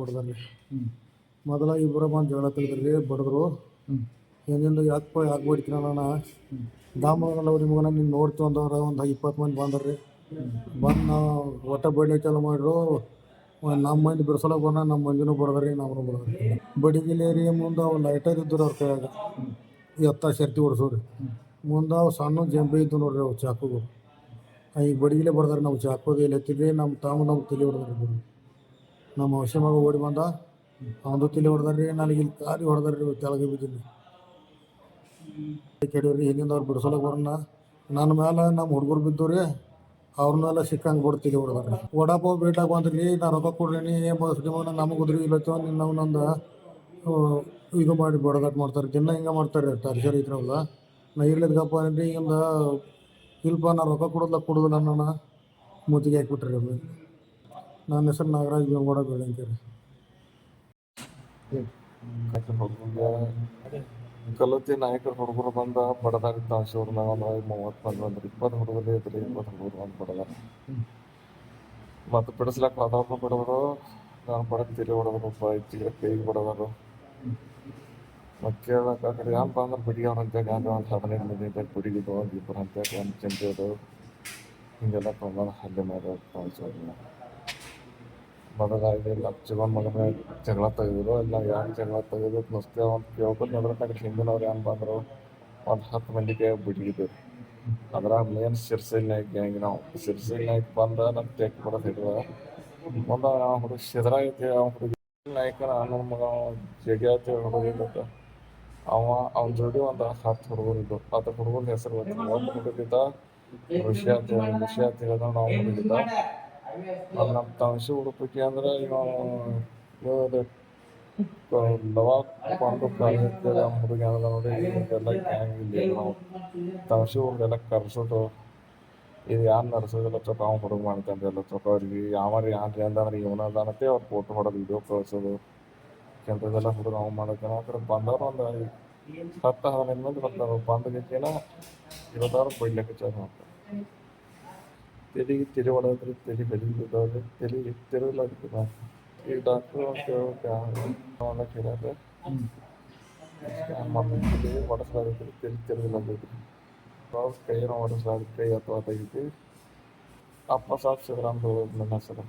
ಬಡ್ದಾರ್ರಿ ಹ್ಞೂ ಮೊದಲ ಇಬ್ಬರು ಬಂದು ಜಗಳ ತೆಗೆದ್ರಿ ಬಡಿದ್ರು. ಹಿಂದಿಂದ ಯಾಕಪ್ಪ ಯಾಕೆ ಬಡಿತೀನಿ ಅಣ್ಣ? ದಾಮಲ್ಲ ಅವ್ರ ಮಗನ ನೀನು ನೋಡ್ತೀವಿ ಅಂದವ್ರ ಒಂದು ಇಪ್ಪತ್ತು ಮಂದಿ ಬಂದ್ರಿ. ಬಂದು ನಾವು ಒಟ್ಟ ಬಡ್ಲಿ ಚಾಲು ಮಾಡ್ರು ನಮ್ಮ ಮಂದಿ ಬಿಡ್ಸಲಕ್ಕೆ ಬಂದ ನಮ್ಮ ಮಂದಿನೂ ಬಡದ್ರಿ ನಾವು ಬಡದ್ರಿ. ಬಡಿಗಿಲ್ಲ ರೀ ಮುಂದೆ ಅವು ಲೈಟರ್ ಇದ್ದರು ಅವ್ರ ಕೈಯಾಗ. ಎತ್ತ ಶರ್ತಿ ಹೊಡ್ಸೋರಿ. ಮುಂದೆ ಅವು ಸಣ್ಣ ಜಂಬೆ ಇದ್ದು ನೋಡ್ರಿ ಅವು ಚಾಕುಗಳು. ಈಗ ಬಡಿಗಿಲೆ ಬಡ್ದಾರ ನಾವು ಚಾಕು ಎಲ್ಲಿ ಎತ್ತಿದ್ರಿ ನಮ್ಮ ತಾವು ನಮ್ಮ ತಲೆ ಹೊಡೆದ್ರಿ ನಮ್ಮ ಮಗ ಓಡಿ ಬಂದ. ಒಂದು ತಲೆ ಹೊಡೆದ್ರಿ ನನಗೆ ಇಲ್ಲಿ ಕಾಲಿ ಹೊಡೆದ್ರಿ, ಕೆಳಗೆ ಬಿದ್ದೀನಿ ಕೆಡವ್ರಿ ಹಿಂದಿಂದ ಅವ್ರು ಬಿಡ್ಸಲಕ್ಕೆ ಬರೋಣ ನನ್ನ ಮೇಲೆ ನಮ್ಮ ಹುಡುಗರು ಬಿದ್ದು ರೀ ಅವ್ರನ್ನೆಲ್ಲ ಸಿಕ್ಕಂಗೆ ಬಿಡ್ತೀವಿ ಹೊಡೆದ್ರಿ ವಡಾಪಾವ್ ಬೇಟಾಗ ಬಂದ್ರಿ, ನಾ ರೊಕ್ಕ ಕೊಡ್ರಿ ನಮಗೆ ಉದ್ರಿ ಇಲ್ಲತ್ತೋ ನಿನ್ನ ನಂದು ಇದು ಮಾಡಿ ಬಡದಾಟ ಮಾಡ್ತಾರೆ. ದಿನ ಹಿಂಗೆ ಮಾಡ್ತಾರೆ ಟಾರ್ಚರ್ ಇದ್ರಲ್ಲ ನಾ ಇರ್ಲಿದ್ದಪ್ಪ ಅಂದ್ರೆ ಹಿಂದ ಇಲ್ಪ ನಾ ರೊಕ್ಕ ಕೊಡೋದ್ಲ ಕೊಡೋದಿಲ್ಲ ನನ್ನ ಮುತ್ತಿಗೆ ಹಾಕ್ಬಿಟ್ರಿ. ಅದು ನನ್ನ ಹೆಸರು ನಾಗರಾಜ್ ಬೆಂಗೋಡ ಬೆಳಂಕೇರಿ ಕಲತಿ ನಾಯಕರ ಹುಡುಗರು ಬಂದ ಬಡದಾಗ ತಾಸೂರು ನಾವು ಮೂವತ್ತು ಮಂದಿ ಬಂದ್ರಿ. ಇಪ್ಪತ್ತು ಹುಡುಗರು ಐತ್ರಿ ಇಪ್ಪತ್ತು ಹುಡುಗರು ಬಂದು ಬಡದ ಮತ್ತು ಬಿಡಿಸ್ಲಕ್ಕ ಅದೊಬ್ಬ ಬಡವರು ನಾನು ಬಡಕ್ ತಿರಿ ಹೊಡೆದ್ರು ಇಚ್ಚಿಗೆ ಕೈಗೆ ಬಡವರು ಮತ್ತೆ ಕೇಳಕ್ಕೆ ಆ ಕಡೆ ಅಂದ್ರೆ ಬಿಡಿಯವ್ರ ಅಂತ ಗಾಂಧಿ ಒಂದು ಹದಿನೈದು ಮಂದಿ ಅಂತ ಬಿಡಿಗಿದ್ದು ಒಂದು ಇಬ್ಬರು ಅಂತ ಒಂದು ಚಿಂತೆ ಹಿಂಗೆಲ್ಲ ಪ್ರಮಾಣ ಹಲ್ಲೆ ಮಾಡಿ ತಾಸೂರು ಬಡದಾಗಿ ಲಕ್ಷಗೊಂದು ಮಗನ ಜಗಳ ತೆಗೆದ್ರು, ಇಲ್ಲ ಯಾರು ಜಗಳ ತೆಗೆದು ನುಸ್ತೆ ಒಂದು ಕೇಳ್ಕೊಂಡು ನೋಡ್ರೆ ಹಿಂದಿನವ್ರು ಏನು ಬಂದರು, ಒಂದು ಹತ್ತು ಮಂದಿಗೆ ಅದರ ಅದ್ರಾಗ ಮೇನ್ ಸಿರ್ಸಿಲ್ ನಾಯ್ಕ ಗ್ಯಾಂಗ್ ನಾವು. ಸಿರ್ಸಿಲ್ ನಾಯ್ಕ ಬಂದ ನಮ್ಮ ಟೇಕ್ ಬಡೋದು ಹಿಡಿದ, ಮುಂದೆ ಆ ಹುಡುಗ ಸಿದ್ರ ಐತಿ ಆ ಹುಡುಗ ನಾಯ್ಕನ ಅಣ್ಣನ ಮಗ ಜಗಿ ಐತಿ ಹುಡುಗ ಅವ, ಅವ್ನ ಜೋಡಿ ಒಂದು ಹತ್ತು ಹುಡುಗರು ಇದ್ದು ಹತ್ತು ಹುಡುಗರ ಹೆಸರು ಒಂದು ಹುಡುಗಿದ್ದ ಋಷಿ ಅಂತ ಋಷಿ ಅಂತ ಹೇಳಿದ ನಾವು ಹುಡುಗಿದ್ದ ಅದು ನಮ್ಮ ತಮಸಿ ಹುಡುಕಿ ಅಂದ್ರೆ ಇವ ಇವ್ದು ಲವ ಕೊಂಡು ಕಾಲೇಜ್ ಹುಡುಗ ನೋಡಿ ಇದೆಲ್ಲ ಗ್ಯಾಂಗ್ ಇಲ್ಲಿ ನಾವು ತಮಸಿ ಹುಡುಗೆಲ್ಲ ಕರ್ಸೋದು ಇದು ಯಾರು ನಡ್ಸೋದಿಲ್ಲ ಚೊಕ್ಕ ಅವ್ನು ಹುಡುಗ ಮಾಡ್ತಾನೆ ಎಲ್ಲ ಚೊಕ್ಕ ಅವ್ರಿಗೆ ಯಾವ್ರಿ ಯಾನ್ರಿ ಅಂದ್ರೆ ಇವನದಾನತೆ ಅವ್ರು ಫೋಟೋ ಹೊಡೋದು ವಿಡಿಯೋ ಕಳ್ಸೋದು. ಕೆಂಪದೆಲ್ಲ ಹುಡುಗ ಅವ್ನು ಮಾಡ್ಕೊಂಡು ಆ ಬಂದವ್ರು ಒಂದು ಹತ್ತು ಹದಿನೈದು ಮಂದಿ ಬರ್ತಾರೆ ಬಂದ ಗತಿನ ಇವತ್ತಾರು ಬಿಡ್ಲಿಕ್ಕೆ ಚಾಲು ಮಾಡ್ತಾರೆ. ತೆಲಿಗೆ ತೆಲಿ ಹೊಡೆದ್ರಿ ತೆಲಿ ಬೆಲಿ ಬಿದ್ದವ್ರಿ ತೆಲಿ ತಿರುಗ್ಲಾಗ್ತದ ಈಗ ಡಾಕ್ಟ್ರು ಅವನ್ನ ಕೇಳ್ಯಾರ ಸ್ಕ್ಯಾನ್ ಮಾಡಿ ಹೊಡೆಸ್ಲಾಗೈತ್ರಿ ತೆಲಿ ತಿರುಗ್ಲಾಗೈತ್ರಿ ಕೈಯನ್ನು ಹೊಡೆಸ್ಲಾಗ ಕೈ ಅಥವಾ ತೆಗಿತಿ ಅಪ್ಪ ಸಾಕ್ಷಿ ಸಿದ್ರಾಮ್ ನನ್ನ ಹೆಸರು